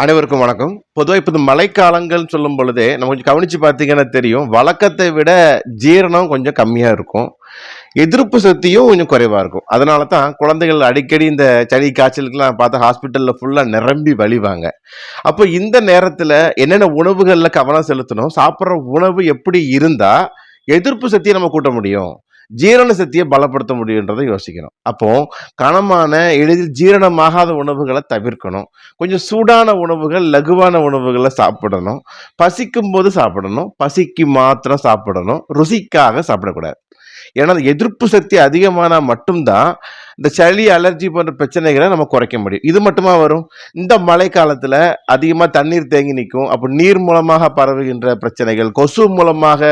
அனைவருக்கும் வணக்கம். பொதுவாக இப்போ இந்த மழைக்காலங்கள் சொல்லும் பொழுதே நம்ம கொஞ்சம் கவனித்து பார்த்தீங்கன்னா தெரியும். வழக்கத்தை விட ஜீரணம் கொஞ்சம் கம்மியாக இருக்கும். எதிர்ப்பு சக்தியும் கொஞ்சம் குறைவாக இருக்கும். அதனால தான் குழந்தைகள் அடிக்கடி இந்த சளி காய்ச்சலுக்குலாம் பார்த்தா ஹாஸ்பிட்டலில் ஃபுல்லாக நிரம்பி வழிவாங்க. அப்போ இந்த நேரத்தில் என்னென்ன உணவுகளில் கவனம் செலுத்தணும்? சாப்பிட்ற உணவு எப்படி இருந்தால் எதிர்ப்பு சக்தியை நம்ம கூட்ட முடியும். ஜீரண சக்தியை பலப்படுத்த முடியுன்றதை யோசிக்கணும். அப்போ கனமான எளிதில் ஜீரணமாகாத உணவுகளை தவிர்க்கணும். கொஞ்சம் சூடான உணவுகள் லகுவான உணவுகளை சாப்பிடணும். பசிக்கும் போது சாப்பிடணும். பசிக்கு மாத்திரம் சாப்பிடணும். ருசிக்காக சாப்பிடக்கூடாது. ஏன்னா எதிர்ப்பு சக்தி அதிகமானால் மட்டும்தான் இந்த சளி அலர்ஜி போன்ற பிரச்சனைகளை நம்ம குறைக்க முடியும். இது மட்டுமா வரும்? இந்த மழை காலத்தில் அதிகமா தண்ணீர் தேங்கி நிற்கும். அப்போ நீர் மூலமாக பரவுகின்ற பிரச்சனைகள் கொசு மூலமாக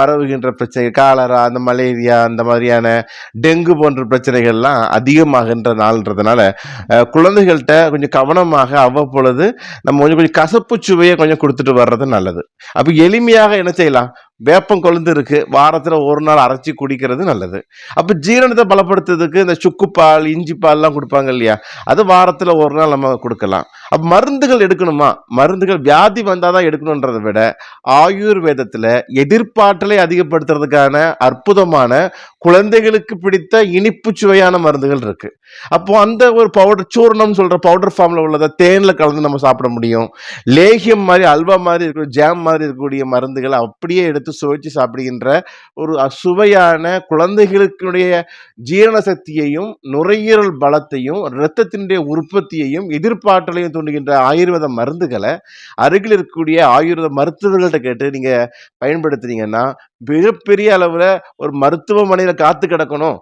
பரவுகின்ற பிரச்சனைகள் காலரா அந்த மலேரியா அந்த மாதிரியான டெங்கு போன்ற பிரச்சனைகள்லாம் அதிகமாகின்ற நாள்ன்றதுனால குழந்தைகள்கிட்ட கொஞ்சம் கவனமாக அவ்வப்பொழுது நம்ம கொஞ்சம் கொஞ்சம் கசப்பு சுவையை கொஞ்சம் கொடுத்துட்டு வர்றது நல்லது. அப்போ எளிமையாக என்ன செய்யலாம்? வேப்பம் கொழுந்து இருக்கு. வாரத்தில் ஒரு நாள் அரைச்சி குடிக்கிறது நல்லது. அப்போ ஜீரணத்தை பலப்படுத்துறதுக்கு இந்த சுக்கு சுக்குப்பால் இஞ்சி பால்லாம் கொடுப்பாங்க இல்லையா? அது வாரத்தில் ஒரு நாள் நம்ம கொடுக்கலாம். அப்போ மருந்துகள் எடுக்கணுமா? மருந்துகள் வியாதி வந்தால் தான் எடுக்கணுன்றதை விட ஆயுர்வேதத்தில் எதிர்ப்பாற்றலை அதிகப்படுத்துறதுக்கான அற்புதமான குழந்தைகளுக்கு பிடித்த இனிப்பு சுவையான மருந்துகள் இருக்குது அப்போது அந்த ஒரு பவுடர் சூர்ணம் சொல்கிற பவுடர் ஃபார்மில் உள்ளதை தேனில் கலந்து நம்ம சாப்பிட முடியும். லேகியம் மாதிரி அல்வா மாதிரி இருக்கிற ஜாம் மாதிரி இருக்கக்கூடிய மருந்துகளை அப்படியே எடுத்து சுவைச்சு சாப்பிடுகின்ற ஒரு அ- சுவையான குழந்தைகளுக்குடைய ஜீரண சக்தியையும் நுரையீரல் பலத்தையும் இரத்தத்தினுடைய உற்பத்தியையும் எதிர்ப்பாற்றலையும் தூண்டுகின்ற ஆயுர்வேத மருந்துகளை அருகில் இருக்கக்கூடிய ஆயுர்வேத மருத்துவர்கள்ட்ட கேட்டு நீங்க பயன்படுத்துனீங்கன்னா மிகப்பெரிய அளவுல ஒரு மருத்துவமனையில காத்து கிடக்கணும்.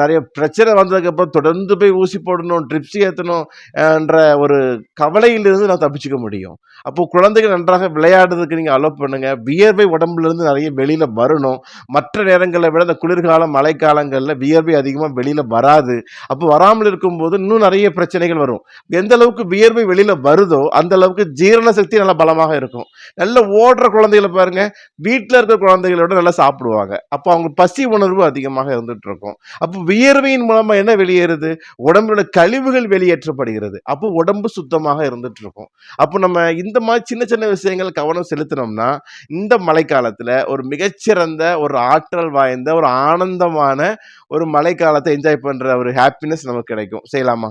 நிறைய பிரச்சனை வந்ததுக்கு அப்புறம் தொடர்ந்து போய் ஊசி போடணும் ட்ரிப்ஸ் ஏற்றணும் என்ற ஒரு கவலையிலிருந்து நான் தப்பிச்சுக்க முடியும். அப்போ குழந்தைகள் நன்றாக விளையாடுறதுக்கு நீங்க அலோவ் பண்ணுங்க. வியர்வை உடம்புலேருந்து நிறைய வெளியில வரணும். மற்ற நேரங்களை விட இந்த குளிர்காலம் மழைக்காலங்களில் வியர்வை அதிகமாக வெளியில வராது. அப்போ வராமல் இருக்கும்போது இன்னும் நிறைய பிரச்சனைகள் வரும். எந்த அளவுக்கு வியர்வை வெளியில் வருதோ அந்த அளவுக்கு ஜீரண சக்தி நல்லா பலமாக இருக்கும். நல்ல ஓடுற குழந்தைகளை பாருங்க. வீட்டில் இருக்கிற குழந்தைகளோட நல்லா சாப்பிடுவாங்க. அப்போ அவங்க பசி உணர்வு அதிகமாக இருந்துட்டு இருக்கும். அப்போ வியர்வையின் மூலமாக என்ன வெளியேறுது? உடம்புல கழிவுகள் வெளியேற்றப்படுகிறது. அப்போ உடம்பு சுத்தமாக இருந்துட்டு இருக்கும். அப்போ நம்ம இந்த மாதிரி சின்ன சின்ன விஷயங்கள் கவனம் செலுத்தினோம்னா இந்த மழைக்காலத்தில் ஒரு மிகச்சிறந்த ஒரு ஆற்றல் வாய்ந்த ஒரு ஆனந்தமான ஒரு மழைக்காலத்தை என்ஜாய் பண்ற ஒரு ஹாப்பினஸ் நமக்கு கிடைக்கும். செய்யலாமா?